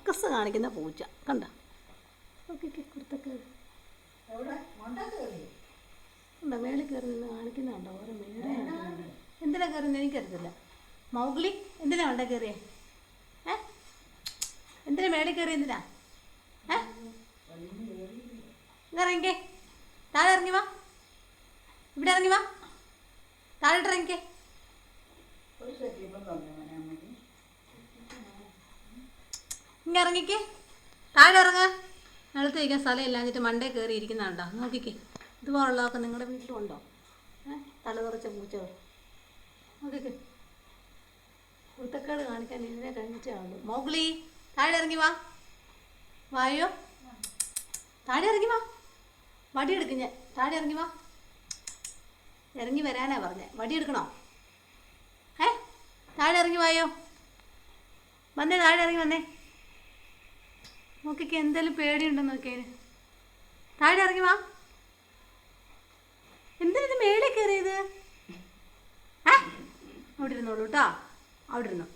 Circus കാണിക്കുന്ന പൂച്ച. കണ്ട? മേളിൽ കയറി നിന്ന് കാണിക്കുന്നുണ്ടോ ഓരോ മേളെ എന്തിനാ കയറുന്നത് എനിക്കറിയത്തില്ല. മൗഗ്ലി എന്തിനാ ഉണ്ട കയറിയേ? ഏ? എന്തിനാ മേളിൽ കയറി എന്തിനാ? ഏ? ഇറങ്ങിക്കേ. താഴെ ഇറങ്ങി വാ. ഇവിടെ ഇറങ്ങി വാ. താഴെ ഇറങ്ങിക്കേ. ഇങ്ങ് ഇറങ്ങിക്കേ. താഴെ ഇറങ്ങ. നിലത്ത് വയ്ക്കാൻ സ്ഥലം ഇല്ലാഞ്ഞിട്ട് മണ്ടേ കയറി ഇരിക്കുന്നുണ്ടോ നോക്കിക്കേ. ഇതുപോലുള്ളതൊക്കെ നിങ്ങളുടെ വീട്ടിലുണ്ടോ ഏഹ് തല തുറച്ച പൂച്ചകൾ. നോക്കിക്കേ. കുത്തക്കേട് കാണിക്കാൻ ഇതിനെ കഴിഞ്ഞിട്ടേ മോഗ്ലി താഴെ ഇറങ്ങി വാ. വായോ? താഴെ ഇറങ്ങി വാ. വടി എടുക്ക് ഞാൻ. താഴെ ഇറങ്ങി വാ. ഇറങ്ങി വരാനാ പറഞ്ഞേ. വടി എടുക്കണോ? ഏ? താഴെ ഇറങ്ങി വായോ? വന്നേ താഴെ ഇറങ്ങി വന്നേ. നോക്കിക്ക് എന്തെങ്കിലും പേടിയുണ്ടോ നോക്കിയതിന് താഴെ ഇറങ്ങി വാ. എന്തിനത് മേളിൽ കയറിയത്? ഏ? അവിടെ ഇരുന്നോളൂ കേട്ടോ അവിടെ ഇരുന്നോ.